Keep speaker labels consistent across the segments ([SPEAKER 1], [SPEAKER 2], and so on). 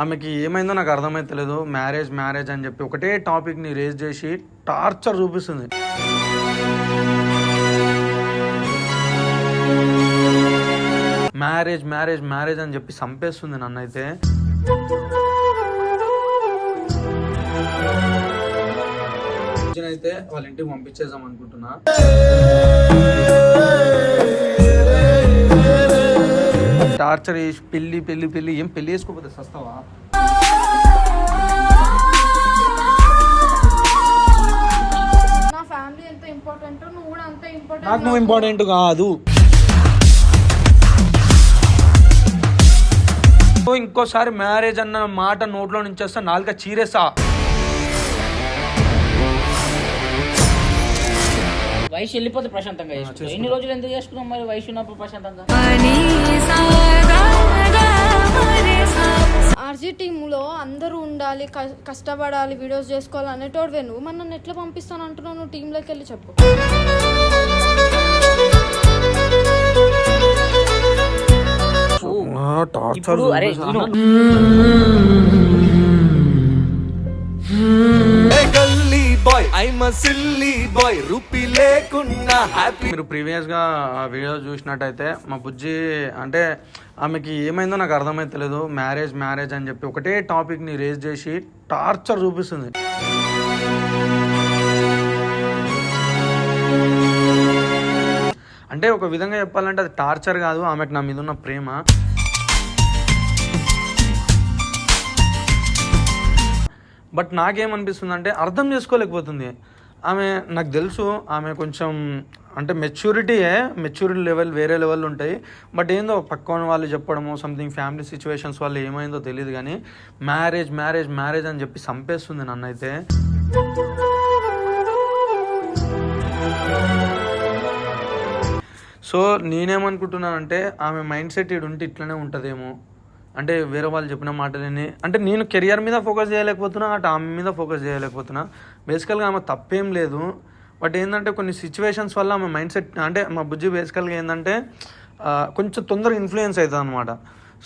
[SPEAKER 1] ఆమెకి ఏమైందో నాకు అర్థమైతలేదు మ్యారేజ్ మ్యారేజ్ అని చెప్పి ఒకటే టాపిక్ని రేజ్ చేసి టార్చర్ చూపిస్తుంది. మ్యారేజ్ మ్యారేజ్ మ్యారేజ్ అని చెప్పి చంపేస్తుంది నన్నైతే. అయితే వాళ్ళ ఇంటికి పంపించేద్దాం అనుకుంటున్నా. టార్చర్ చేసి పెళ్ళి పెళ్ళి పెళ్ళి ఏం పెళ్ళి చేసుకోకపోతే సస్తావా? నాకు నువ్వు ఇంపార్టెంట్ కాదు. ఇంకోసారి మ్యారేజ్ అన్న మాట నోట్లో నుంచి వస్తే నాలుక చీరేసా?
[SPEAKER 2] వయసు వెళ్ళిపోతే ప్రశాంతంగా చేసుకో ఎన్ని రోజులు ఎందుకు చేసుకున్నాం మరి వయసు ఉన్నప్పుడు ప్రశాంతంగా?
[SPEAKER 3] ఆర్జీ టీంలో అందరూ ఉండాలి క- కష్టపడాలి వీడియోస్ చేసుకోవాలి అనేటోడివే. నువ్వు మరి నన్ను ఎట్లా పంపిస్తాను అంటున్నావు? నువ్వు టీంలోకి వెళ్ళి చెప్పు.
[SPEAKER 2] ఇప్పుడు అరే
[SPEAKER 4] boy I'm silly boy rupee లేకున్నా హ్యాపీ
[SPEAKER 1] మీరు ప్రీవియస్గా వీడియో చూసినట్టయితే మా బుజ్జి అంటే ఆమెకి ఏమైందో నాకు అర్థమైతలేదు మ్యారేజ్ మ్యారేజ్ అని చెప్పి ఒకటే టాపిక్ని రేజ్ చేసి టార్చర్ చూపిస్తుంది. అంటే ఒక విధంగా చెప్పాలంటే అది టార్చర్ కాదు ఆమెకు నా మీద ఉన్న ప్రేమ. బట్ నాకేమనిపిస్తుంది అంటే అర్థం చేసుకోలేకపోతుంది. ఆమె నాకు తెలుసు ఆమె కొంచెం అంటే మెచ్యూరిటీయే మెచ్యూరిటీ లెవెల్ వేరే లెవెల్ ఉంటాయి. బట్ ఏందో పక్కన వాళ్ళు చెప్పడము సంథింగ్ ఫ్యామిలీ సిచ్యువేషన్స్ వాళ్ళు ఏమైందో తెలియదు కానీ మ్యారేజ్ మ్యారేజ్ మ్యారేజ్ అని చెప్పి చంపేస్తుంది నన్నైతే. సో నేనేమనుకుంటున్నానంటే ఆమె మైండ్ సెట్ ఇటు ఉంటే ఇట్లనే ఉంటుందేమో. అంటే వేరే వాళ్ళు చెప్పిన మాటలని అంటే నేను కెరియర్ మీద ఫోకస్ చేయలేకపోతున్నా అటు ఆమె మీద ఫోకస్ చేయలేకపోతున్నా. బేసికల్గా ఆమె తప్పేం లేదు. బట్ ఏంటంటే కొన్ని సిచ్యువేషన్స్ వల్ల ఆమె మైండ్ సెట్ అంటే మా బుజ్జి బేసికల్గా ఏంటంటే కొంచెం తొందరగా ఇన్ఫ్లుయెన్స్ అవుతుంది అనమాట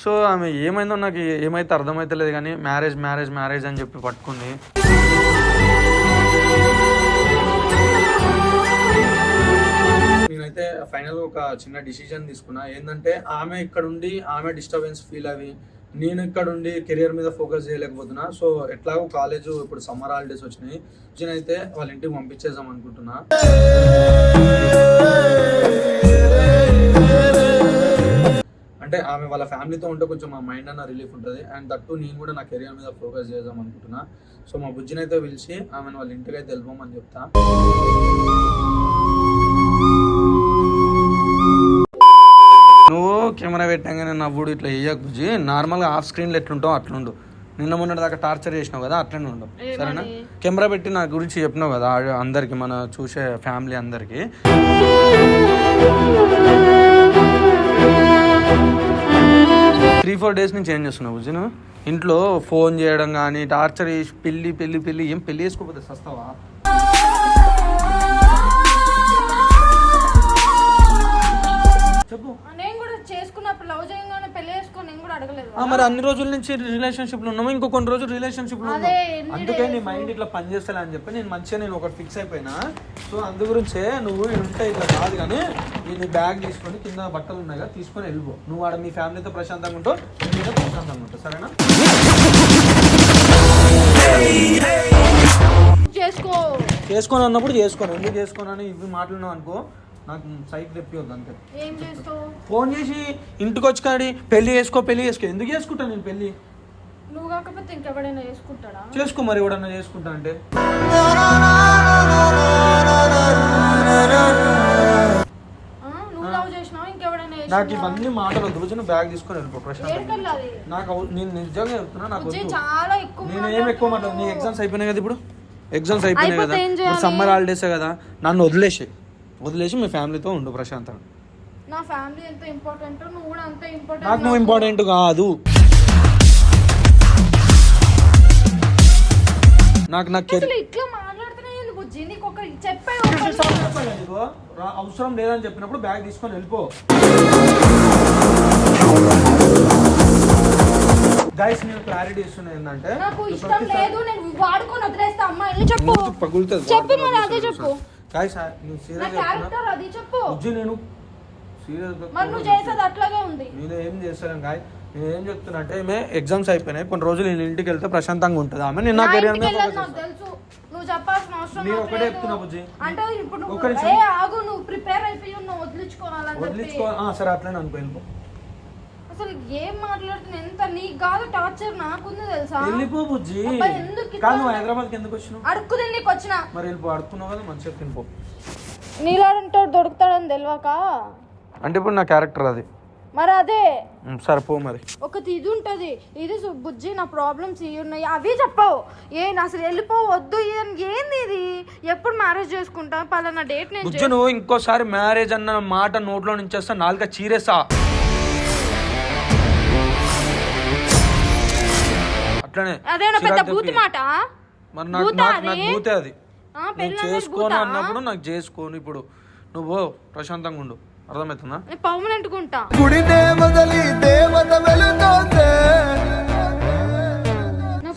[SPEAKER 1] సో ఆమె ఏమైందో నాకు ఏమైతే అర్థమైతలేదు కానీ మ్యారేజ్ మ్యారేజ్ మ్యారేజ్ అని చెప్పి పట్టుకుంది. ఫైనల్ ఒక చిన్న డిసిజన్ తీసుకున్నా. ఏంటంటే ఆమె ఇక్కడుండి ఆమె డిస్టర్బెన్స్ ఫీల్ అవి నేను ఇక్కడుండి కెరియర్ మీద ఫోకస్ చేయలేకపోతున్నా. సో ఎట్లాగో కాలేజ్ ఇప్పుడు సమ్మర్ హాలిడేస్ వచ్చినాయి. నేనైతే వాళ్ళ ఇంటికి పంపించేద్దాం అనుకుంటున్నా. అంటే ఆమె వాళ్ళ ఫ్యామిలీతో ఉంటే కొంచెం మా మైండ్ అన్న రిలీఫ్ ఉంటుంది. అండ్ దట్టు నేను కూడా నా కెరియర్ మీద ఫోకస్ చేద్దాం అనుకుంటున్నా. సో మా బుజ్జినైతే పిలిచి ఆమెను వాళ్ళ ఇంటికి అయితే వెళ్ళిపోమని చెప్తా. కెమెరా పెట్టంగానే నవ్వుడు ఇట్లా వేయకు బుజ్జి నార్మల్గా ఆఫ్ స్క్రీన్లో ఎట్లుంటావు అట్లుండు. నిన్న మొన్నటి దాకా టార్చర్ చేసినావు కదా అట్లనే ఉండు. సరేనా? కెమెరా పెట్టి నా గురించి చెప్పినావు కదా అందరికి మన చూసే ఫ్యామిలీ అందరికి. త్రీ ఫోర్ డేస్ నుంచి ఏం చేస్తున్నావు బుజ్జి నువ్వు? ఇంట్లో ఫోన్ చేయడం కానీ టార్చర్ చేసి పెళ్ళి పెళ్ళి పెళ్ళి ఏం పెళ్ళి చేసుకోకపోతే సస్తావా? చెప్పు
[SPEAKER 3] నేను కూడా చేసుకున్నప్పుడు లవ్ చేయగానే పెళ్ళి చేసుకొని నేను కూడా అడగలేదు
[SPEAKER 1] ఆ, మరి అన్ని రోజుల నుంచి రిలేషన్షిప్లో ఉన్నాము? ఇంకో కొన్ని రోజులు రిలేషన్షిప్లో ఉన్నాము అందుకే నీ మైండ్ ఇట్లా పని చేస్తా అని చెప్పి నేను మంచిగా నేను ఒకటి ఫిక్స్ అయిపోయినా. సో అందు గురించే నువ్వు ఈడ ఉంటే ఇట్లా కాదు కానీ ఈ నీ బ్యాగ్ తీసుకొని కింద బట్టలు ఉన్నాయి కదా తీసుకొని వెళ్ళిపో. నువ్వు ఆడ మీ ఫ్యామిలీతో ప్రశాంతంగా ఉంటావు నేను మీతో ప్రశాంతంగా ఉంటావు సరేనా?
[SPEAKER 3] చేసుకో.
[SPEAKER 1] చేసుకొని అన్నప్పుడు చేసుకోను. ఎందుకు చేసుకోను అని ఇవి మాట్లాడినావు అనుకో. నాకు సైట్ తెప్పివద్దు అంతే.
[SPEAKER 3] ఏం చేస్తావు?
[SPEAKER 1] ఫోన్ చేసి ఇంటికి వచ్చి కాడి పెళ్ళి చేసుకో పెళ్ళి చేసుకో. ఎందుకు చేసుకుంటాను నేను పెళ్ళి
[SPEAKER 3] నువ్వు కాకపోతే ఇంకెవడైనా చేసుకుంటాడా?
[SPEAKER 1] చేసుకో మరి ఎవడన్నా చేసుకుంటా అంటే. నాకు? ఇవన్నీ మాటలు వద్దు. రోజు నువ్వు బ్యాగ్ తీసుకొని వెళ్ళిపో ప్రశాంత్? నాకు నేను నిజంగా చెప్తున్నా నాకు నేను ఏం ఎక్కువ మాట్లాడు నీ ఎగ్జామ్స్ అయిపోయినాయి కదా ఇప్పుడు? ఎగ్జామ్స్ అయిపోయినాయి కదా? సమ్మర్ హాలిడేసే కదా. నన్ను వదిలేసి వదిలేసి మీ ఫ్యామిలీతో ఉండు ప్రశాంతంగా.
[SPEAKER 3] నా ఫ్యామిలీ ఎంత ఇంపార్టెంట్ నువ్వు కూడా అంతే ఇంపార్టెంట్
[SPEAKER 1] నాకు నువ్వు ఇంపార్టెంట్ కాదు. నాకు
[SPEAKER 3] ఇట్లా నీకు ఒక చెప్పే
[SPEAKER 1] అవసరం లేదని చెప్పినప్పుడు బ్యాగ్ తీసుకొని వెళ్ళిపో. గైస్ నేను క్లారిటీ ఇస్తున్నా ఏంటంటే
[SPEAKER 3] నాకు ఇష్టం లేదు నేను వాడుకొని వదిలేస్తా. అమ్మాయిని చెప్పు.
[SPEAKER 1] పగులుతుంది.
[SPEAKER 3] చెప్పు మరి అదే చెప్పు.
[SPEAKER 1] గాయస్ నువ్వు
[SPEAKER 3] నా
[SPEAKER 1] సీరియస్
[SPEAKER 3] క్యారెక్టర్ అది చెప్పు.
[SPEAKER 1] నేను సీరియస్
[SPEAKER 3] మరి నువ్వు చేసేది అట్లాగే ఉంది.
[SPEAKER 1] నేను ఏం చేస్తాను గాయ నేను ఏం చెప్తున్నా అంటే ఆమె ఎగ్జామ్స్ అయిపోయినాయి. కొన్ని రోజులు నేను ఇంటికి వెళ్తే ప్రశాంతంగా ఉంటుంది. ఆమె నేను నా
[SPEAKER 3] ఇంటికి
[SPEAKER 1] మీద
[SPEAKER 3] తెలుసు. నువ్వు చెప్పాల్సిన అవసరం
[SPEAKER 1] నేను ఒకటే. చెప్తున్నా బుజ్జి.
[SPEAKER 3] అంటే ఇప్పుడు నువ్వు. ఏ ఆగు నువ్వు ప్రిపేర్ అయిపోయి ఉన్నావు వదిలించుకోవాలని
[SPEAKER 1] వదిలించుకో సరే అట్లనే అనుకో వెళ్ళిపో.
[SPEAKER 3] అసలు ఏం మాట్లాడుతున్నా? ఎంత నీకు కాదు టార్చర్ నాకుంది తెలుసా?
[SPEAKER 1] వెళ్ళిపో బుజ్జి.
[SPEAKER 3] అబ్బా, ఎందుకు ఇట్లా?
[SPEAKER 1] కాదు నువ్వు హైదరాబాద్కి ఎందుకు వచ్చినావు?
[SPEAKER 3] అడుక్కు తిండికి వచ్చిన.
[SPEAKER 1] మరి వెళ్ళిపో అడుక్కున్నావు కదా మంచిగా తినిపో.
[SPEAKER 3] నీలాంటి దొరుకుతాడని తెలియక
[SPEAKER 1] అంటే ఇప్పుడు నా క్యారెక్టర్ అది.
[SPEAKER 3] మరి అదే.
[SPEAKER 1] ఉమ్, సరే పో మరి.
[SPEAKER 3] ఒకటి ఇది ఉంటది. ఇది సు- బుజ్జి నా ప్రాబ్లమ్స్ ఇవి ఉన్నాయి. అవి చెప్పవు. ఏ అసలు వెళ్ళిపో వద్దు ఇది అని ఏంది ఇది? ఎప్పుడు మ్యారేజ్ చేసుకుంటా? పలానా డేట్ నేను
[SPEAKER 1] బుజ్జి నువ్వు ఇంకోసారి మ్యారేజ్ అన్న మాట నోట్లో నుంచి వస్తా నాలుక చీరేసా? అట్లనే
[SPEAKER 3] అదేనా పెద్ద
[SPEAKER 1] చిరాకు
[SPEAKER 3] బూత్
[SPEAKER 1] తెప్పి.
[SPEAKER 3] మాట?
[SPEAKER 1] మరి నాకు
[SPEAKER 3] అది?
[SPEAKER 1] భూతే అది.
[SPEAKER 3] ఆ,
[SPEAKER 1] నేను
[SPEAKER 3] పెళ్ళి అనేది
[SPEAKER 1] చేసుకోను? అన్నప్పుడు నాకు చేసుకోను ఇప్పుడు. నువ్వు ప్రశాంతంగా ఉండు. అర్థమవుతుందా?
[SPEAKER 3] పర్మనెంట్ గుంటా
[SPEAKER 4] గుడినే మొదలి దేవత వెలుతోందే.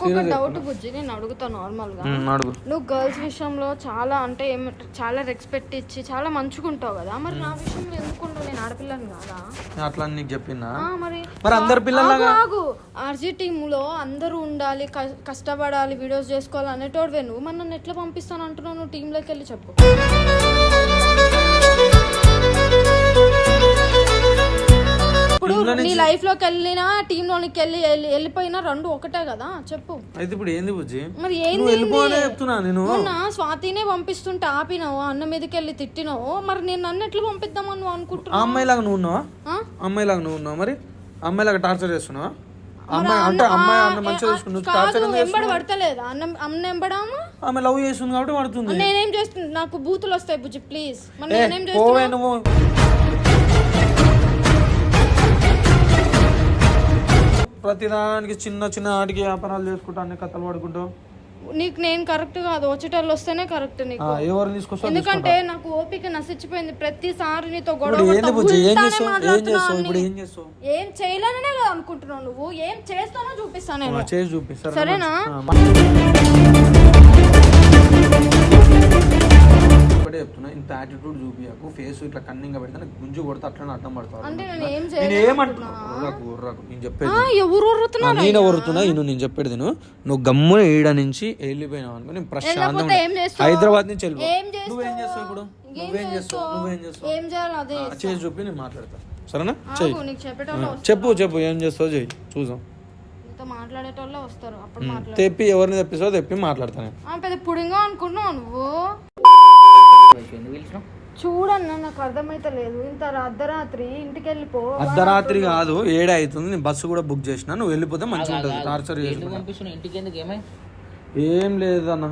[SPEAKER 3] నాకు ఒక డౌట్ బుజ్జి నేను అడుగుతా
[SPEAKER 1] నార్మల్గా అడుగు.
[SPEAKER 3] నువ్వు గర్ల్స్ విషయంలో చాలా అంటే ఏం చాలా రెస్పెక్ట్ ఇచ్చి చాలా మంచుకుంటావు కదా. మరి నా విషయంలో ఎందుకుంటావు? నేను ఆడపిల్లని కాదా?
[SPEAKER 1] అట్లా నీకు చెప్పిందా
[SPEAKER 3] ఆ, మరి
[SPEAKER 1] మరి అందరు పిల్లల్లాగా?
[SPEAKER 3] ఆగు, ఆర్జీ టీమ్లో అందరూ ఉండాలి కష్టపడాలి వీడియోస్ చేసుకోవాలి అనేటోడువే నువ్వు. మరి నన్ను ఎట్లా పంపిస్తాను అంటున్నావు? నువ్వు టీమ్లోకి వెళ్ళి చెప్పు. ఇప్పుడు నీ లైఫ్లోకి వెళ్ళినా టీమ్ లోనికి వెళ్ళి వెళ్ళి- వెళ్ళిపోయినా రెండు ఒకటే కదా? చెప్పు.
[SPEAKER 1] అయితే ఇప్పుడు ఏంది బుజ్జి?
[SPEAKER 3] మరి ఏంది?
[SPEAKER 1] చెప్తున్నా నేను.
[SPEAKER 3] మొన్న స్వాతినే పంపిస్తుంటే ఆపినావు అన్న మీదకి వెళ్ళి తిట్టినావు. మరి నేను నన్ను ఎట్లా పంపిద్దామని నువ్వు అనుకుంటున్నావు?
[SPEAKER 1] అమ్మాయిలాగా నువ్వు ఉన్నావా?
[SPEAKER 3] ఆ?
[SPEAKER 1] అమ్మాయిలాగా నువ్వు ఉన్నావు మరి? అమ్మాయిలాగా టార్చర్ చేస్తున్నావా? అమ్మాయి అంటే అమ్మాయి అన్న మంచిగా
[SPEAKER 3] కాదు,
[SPEAKER 1] టార్చర్ చేస్తున్నావు?
[SPEAKER 3] పడతలేదా. అన్న అన్న వెంబడామా
[SPEAKER 1] ఆమె లవ్ చేస్తుంది కాబట్టి పడుతుంది.
[SPEAKER 3] నేనేం చేస్తున్నా? నాకు బూతులు వస్తాయి బుజ్జి ప్లీజ్ మరి నేనేం చేస్తున్నా?
[SPEAKER 1] ప్రతిదానికి చిన్న చిన్న ఆటికి వ్యాపారాలు చేసుకుంటా అన్ని కథలు పడుకుంటూ
[SPEAKER 3] నీకు నేను కరెక్ట్ కాదు. వచ్చేటోళ్ళు వస్తేనే కరెక్ట్ నీకు.
[SPEAKER 1] ఎవరు తీసుకొస్తా
[SPEAKER 3] ఎందుకంటే నాకు ఓపిక నశించిపోయింది. ప్రతిసారి నీతో గొడవ
[SPEAKER 1] ఏం చేస్తావు? ఏం
[SPEAKER 3] చేయలేననే కదా అనుకుంటున్నావు నువ్వు. ఏం చేస్తానో చూపిస్తాను నేను.
[SPEAKER 1] చేసి చూపిస్తారు
[SPEAKER 3] సరేనా?
[SPEAKER 1] ఒకటే చెప్తున్నా ఇంత యాటిట్యూడ్ చూపియకు ఫేస్ ఇట్లా కన్నింగ్ పెడితే గుంజు కొడితే అట్లనే అడ్డం పడతావు
[SPEAKER 3] అంటే నేను ఏం
[SPEAKER 1] నేను
[SPEAKER 3] చేయలేదు
[SPEAKER 1] ఏమంటున్నా? ఉర్రకు ఉర్రకు నేను చెప్పేది
[SPEAKER 3] ఎవరు ఒర్రుతున్నారు
[SPEAKER 1] నేను వరుతున్నా ఇను నేను చెప్పేది నేను నువ్వు గమ్మున ఏడ నుంచి వెళ్ళిపోయినావు అనుకో నేను ప్రశాంతంగా? హైదరాబాద్ నుంచి వెళ్ళిపో.
[SPEAKER 3] ఏం చేస్తావు?
[SPEAKER 1] నువ్వేం చేస్తావు ఇప్పుడు? నువ్వేం చేస్తావు?
[SPEAKER 3] చేస్తావు?
[SPEAKER 1] నువ్వేం చేస్తావు?
[SPEAKER 3] ఏం చేయాలి? అదే
[SPEAKER 1] చేసి చూపి నేను మాట్లాడతా. సరేనా? చెయ్యి. చెప్పు చెప్పు ఏం చేస్తావు చెయ్యి. చూసాం
[SPEAKER 3] మాట్లాడేటోళ్ళే వస్తారు. అప్పుడు
[SPEAKER 1] తెప్పి ఎవరిని తెప్పిస్తావు తెప్పి మాట్లాడతాను
[SPEAKER 3] పెద్ద పుడింగా అనుకున్నావు నువ్వు? చూడన్న నాకు అర్థమైతే లేదు. ఇంత అర్ధరాత్రి ఇంటికి వెళ్ళిపో
[SPEAKER 1] అర్ధరాత్రి కాదు ఏడే అవుతుంది నేను బస్సు కూడా బుక్ చేసిన. నువ్వు వెళ్ళిపోతే మంచిగా ఉంటుంది. టార్చర్
[SPEAKER 2] ఇంటికి ఎందుకు ఏమై
[SPEAKER 1] ఏం లేదన్న.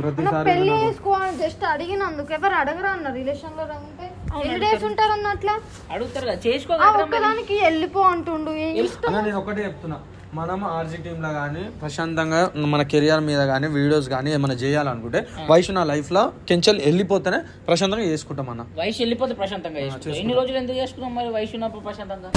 [SPEAKER 1] ప్రతిసారి
[SPEAKER 3] పెళ్ళి చేసుకోవాలని జస్ట్ అడిగినందుకు ఎవరు అడగరా అన్న? రిలేషన్లో ఉంటే ఎన్ని డేస్ ఉంటారు అన్న అట్లా?
[SPEAKER 2] అడుగుతారు చేసుకో
[SPEAKER 3] ఒక్కదానికి వెళ్ళిపో అంటుండు. ఏం ఇష్టం
[SPEAKER 1] అన్న? నేను ఒకటే చెప్తున్నా. మనం ఆర్జీ టీంలో కానీ ప్రశాంతంగా మన కెరియర్ మీద కానీ వీడియోస్ కానీ ఏమైనా చేయాలనుకుంటే వయసు నా లైఫ్లో కెంచెల్ వెళ్ళిపోతేనే ప్రశాంతంగా చేసుకుంటాం అన్న.
[SPEAKER 2] వయసు వెళ్ళిపోతే ప్రశాంతంగా ఎన్ని రోజులు ఎందుకు చేసుకున్నాం మరి వయసు ఉన్నప్పుడు ప్రశాంతంగా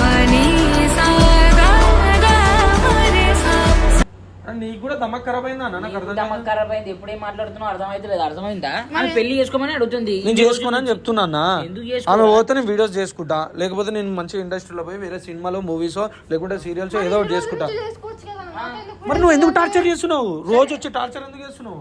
[SPEAKER 1] నీకు కూడా దమ్మక్ ఖరాబ్ అయిందా అన్న నాకు అర్థం
[SPEAKER 2] దమ్మక్ ఖరాబ్ అయింది ఎప్పుడేం మాట్లాడుతున్నావు? అర్థమైతే లేదు అర్థమైందా ఆమె పెళ్ళి చేసుకోమని అడుగుతుంది.
[SPEAKER 1] నేను చేసుకోనని చెప్తున్నా ఆమె పోతే నేను వీడియోస్ చేసుకుంటా. లేకపోతే నేను మంచి ఇండస్ట్రీలో పోయి వేరే సినిమాలో మూవీస్ లేకుంటే సీరియల్స్ ఏదో ఒకటి చేసుకుంటా? మరి నువ్వు ఎందుకు టార్చర్ చేస్తున్నావు? రోజు వచ్చి టార్చర్ ఎందుకు చేస్తున్నావు?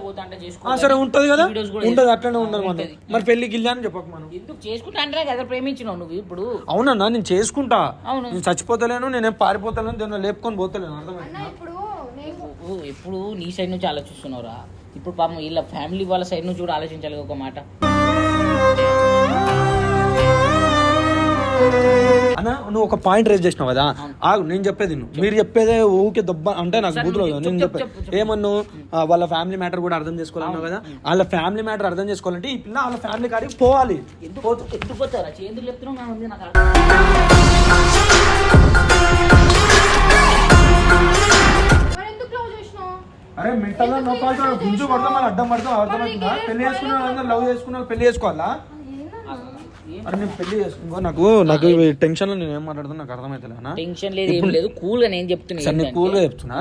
[SPEAKER 2] పోతా అంటే చేసుకో.
[SPEAKER 1] ఆ, సరే ఉంటది కదా? ఉంటది అట్లనే ఉండదు మనం మరి పెళ్ళి గిల్లా అని చెప్పకు మనం.
[SPEAKER 2] ఎందుకు చేసుకుంటా అంటే కదా ప్రేమించినావు నువ్వు ఇప్పుడు?
[SPEAKER 1] అవునన్నా నేను చేసుకుంటా.
[SPEAKER 2] అవును.
[SPEAKER 1] నేను చచ్చిపోతలేను నేనేం పారిపోతలేను దాన్ని లేపుకొని పోతలేను అర్థమైంది?
[SPEAKER 3] అన్న ఇప్పుడు నేను
[SPEAKER 2] నువ్వు ఎప్పుడు నీ సైడ్ నుంచి ఆలోచిస్తున్నావురా? ఇప్పుడు పాపం వీళ్ళ ఫ్యామిలీ వాళ్ళ సైడ్ నుంచి కూడా ఆలోచించాలి ఒక మాట.
[SPEAKER 1] అన్న నువ్వు ఒక పాయింట్ రేజ్ చేసినావు కదా. ఆగు నేను చెప్పేది నువ్వు మీరు చెప్పేదే ఊకే దొబ్బ అంటే నాకు బూతులో నేను
[SPEAKER 2] చెప్పు,
[SPEAKER 1] చెప్పే
[SPEAKER 2] చెప్పు,
[SPEAKER 1] ఏమన్ను? ఆ, వాళ్ళ ఫ్యామిలీ మ్యాటర్ కూడా అర్థం చేసుకోవాలన్నావు కదా. వాళ్ళ ఫ్యామిలీ మ్యాటర్ అర్థం చేసుకోవాలంటే ఈ పిల్ల వాళ్ళ ఫ్యామిలీ కాడికి పోవాలి.
[SPEAKER 2] ఎందుకు పోతారా ఎందుకు
[SPEAKER 1] అరే మెంటల్గా నో ఫాల్ట్ గుంజు కొడతాం మళ్ళీ అడ్డం పడతాం అర్థమవుతుందా? పెళ్ళి చేసుకున్న వాళ్ళందరూ లవ్ చేసుకున్న వాళ్ళు పెళ్ళి చేసుకోవాలా? అరే నేను పెళ్ళి చేసుకో నాకు నాకు టెన్షన్లో నేను ఏం మాట్లాడుతున్నా నాకు అర్థమైతలేనా
[SPEAKER 2] టెన్షన్ లేదు ఏం లేదు. కూల్గా నేను చెప్తున్నా
[SPEAKER 1] సరే నేను
[SPEAKER 2] ఏంటంటే-
[SPEAKER 1] కూల్గా చెప్తున్నా.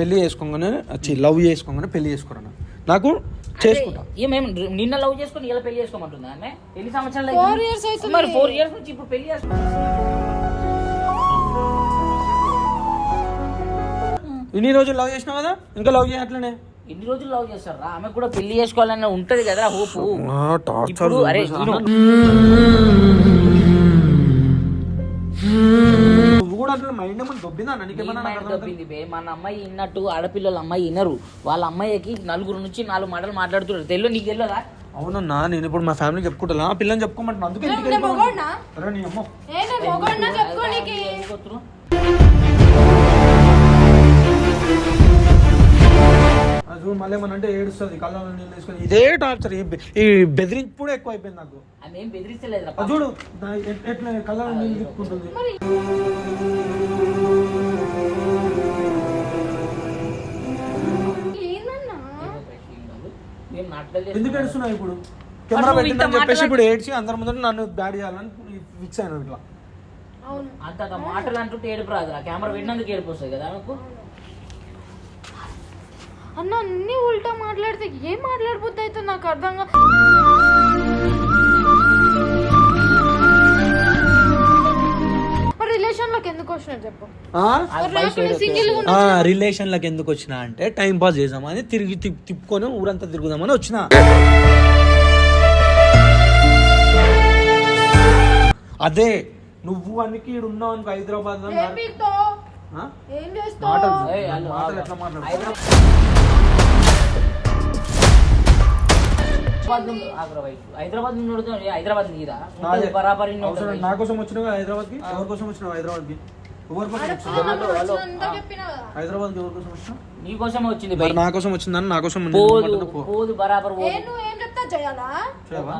[SPEAKER 1] పెళ్ళి చేసుకోగానే వచ్చి లవ్ చేసుకోగానే పెళ్ళి చేసుకోరా నాకు చేసుకుంటా.
[SPEAKER 2] ఏమేం నిన్న లవ్ చేసుకొని ఇలా పెళ్ళి చేసుకోమంటుందా ఆమె? ఎన్ని సంవత్సరాలు
[SPEAKER 3] అవుతుంది.
[SPEAKER 2] మరి ఫోర్ ఇయర్స్ నుంచి ఇప్పుడు పెళ్ళి
[SPEAKER 1] ఇన్ని రోజులు లవ్ చేసినావు కదా? ఇంకా లవ్ చేయట్లనే?
[SPEAKER 2] ఎన్ని రోజులు లవ్ చేస్తారా ఆమె కూడా పెళ్ళి చేసుకోవాలన్న ఉంటది కదా హోప్.
[SPEAKER 1] టార్చర్
[SPEAKER 2] ఇప్పుడు అరే మన అమ్మాయి ఇన్నట్టు ఆడపిల్లల అమ్మాయి వినరు వాళ్ళ అమ్మాయికి నలుగురు నుంచి నాలుగు మాటలు మాట్లాడుతున్నారు. తెలియదు నీకు తెలియదా
[SPEAKER 1] అవునన్నా నేను ఇప్పుడు మా ఫ్యామిలీకి చెప్పుకుంటా ఆ పిల్లని చెప్పుకోమంటున్నా. అందుకే ఏమన్నా అంటే ఏడుస్తుంది కళ్ళలో నీళ్ళు తీసుకొని ఇదే టార్చర్ ఈ బెదిరింపుడు ఎక్కువ అయిపోయింది నాకు అది చూడు ఎట్లా కళ్ళలో నీళ్ళు తిప్పుకుంటుంది ఎందుకు. ఏడుస్తున్నావు ఇప్పుడు? కెమెరా పెట్టిందని చెప్పేసి ఇప్పుడు ఏడ్చి అందరి ముందర నన్ను బ్యాడ్ చేయాలని ఫిక్స్ అయ్యాను ఇట్లా.
[SPEAKER 3] అవును.
[SPEAKER 2] అంత మాటలు అంటుంటే ఏడుపు రాదు కెమెరా పెట్టినందుకు ఏడుపు వస్తుంది కదా ఆమెకు?
[SPEAKER 3] అన్న అన్ని ఉల్టా మాట్లాడితే ఏం మాట్లాడిపోతే అయితే నాకు అర్థం కా రిలేషన్లోకి ఎందుకు వచ్చినాడు చెప్పు?
[SPEAKER 1] రిలేషన్లకు ఎందుకు వచ్చిన అంటే టైం పాస్ చేద్దామని తిరిగి తిప్- తిప్పుకొని ఊరంతా తిరుగుదామని వచ్చిన. అదే నువ్వు అనికి ఉన్నావు అనుకో హైదరాబాద్లో
[SPEAKER 3] ఏం?
[SPEAKER 2] హైదరాబాద్. నుండి-. హైదరాబాద్. ఉంటది బరాబర్ ఇన్ని
[SPEAKER 1] అవసరం
[SPEAKER 2] ఉంటది.
[SPEAKER 1] నా కోసం వచ్చినావు హైదరాబాద్కి ఎవరి కోసం వచ్చినావు హైదరాబాద్కి కోసం. హైదరాబాద్ కోసం
[SPEAKER 2] నీ కోసమే వచ్చింది
[SPEAKER 1] నా కోసం వచ్చిందని నా కోసం
[SPEAKER 2] పోదు బరాబర్
[SPEAKER 3] ఏం చెప్తా చేయాలా
[SPEAKER 1] చేయవా?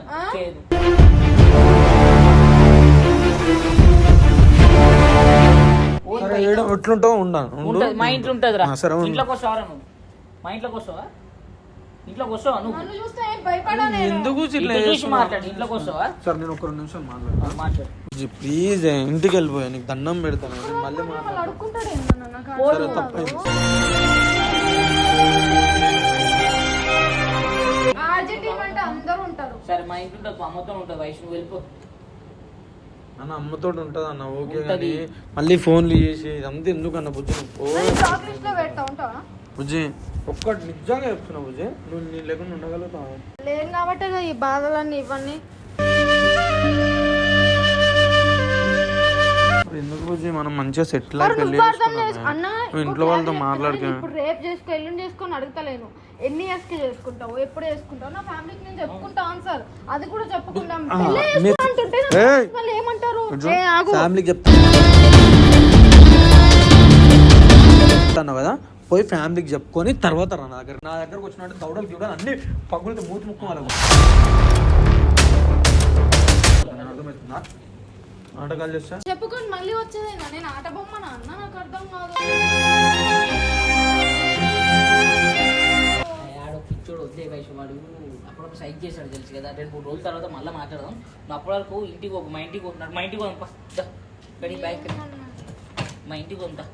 [SPEAKER 1] ఎట్లుంటావు
[SPEAKER 2] మా ఇంట్లో ఉంటది రా. ఇంట్లోకి నువ్వు? మా ఇంట్లోకి వస్తావా? ఇంట్లోకి వస్తావా నువ్వు?
[SPEAKER 1] ఎందుకు?
[SPEAKER 2] మాట్లాడు. ఇంట్లోకి వస్తావా?
[SPEAKER 1] సరే నేను ఒక రెండు నిమిషాలు మాట్లాడతా.
[SPEAKER 2] మాట్లాడు.
[SPEAKER 1] ప్లీజ్ ఇంటికి వెళ్ళిపోయా? నీకు దండం పెడతాను మళ్ళీ
[SPEAKER 3] అర్థం
[SPEAKER 1] తప్పైంది.
[SPEAKER 2] సరే మా ఇంట్లో అమ్మతో ఉంటుంది వయసు నువ్వు వెళ్ళిపో.
[SPEAKER 1] అన్న అమ్మతో ఉంటుంది అన్న ఓకే. కానీ మళ్ళీ ఫోన్లు చేసి ఇదంతా ఎందుకు అన్న బుజ్జి
[SPEAKER 3] లో పెడతా ఉంటావా?
[SPEAKER 1] బుజ్జి ఒక్కటి నిజంగా చెప్తున్నా బుజ్జి నువ్వు నీ లేకుండా ఉండగలుగుతావు?
[SPEAKER 3] లేదు కాబట్టి ఈ బాధలన్నీ ఇవన్నీ
[SPEAKER 1] మంచిగా సెటిల్ అయి పెళ్ళి
[SPEAKER 3] నువ్వు
[SPEAKER 1] ఇంట్లో వాళ్ళతో మాట్లాడుకో.
[SPEAKER 3] ఇప్పుడు రేపు చేసుకో ఎల్లుండి చేసుకొని అడుగుతలేను. ఎన్ని ఇయర్స్కి చేసుకుంటావు? ఎప్పుడు చేసుకుంటావు? నా ఫ్యామిలీకి నేను చెప్పుకుంటా ఆన్సర్ అది కూడా చెప్పుకుంటాం అంటుంటే వాళ్ళు ఏమంటారు? ఏ ఆగు.
[SPEAKER 1] ఫ్యామిలీకి చెప్తా. చెప్తాను కదా పోయి ఫ్యామిలీకి చెప్పుకొని తర్వాత రా నా దగ్గర. నా దగ్గరకు వచ్చినట్టు దౌడలు గివడలు అన్ని పగులతో మూతి ముక్కు వాళ్ళకు. అర్థమవుతుందా? నాటకాలు చేస్తా?
[SPEAKER 3] చెప్పుకొని మళ్ళీ వచ్చేదేనా నేను ఆట బొమ్మనా అన్న నాకు అర్థం కాదు.
[SPEAKER 2] ఆడ పిచ్చోడు వద్దే వయసు వాడు అప్పుడప్పుడు సైక్ చేశాడు తెలుసు కదా? రెండు మూడు రోజుల తర్వాత మళ్ళీ మాట్లాడదాం. నువ్వు అప్పటి వరకు ఇంటికి ఒక మా ఇంటికి మా ఇంటికి పోదాం పా. దా. గడి బైక్ మా ఇంటికి పోతా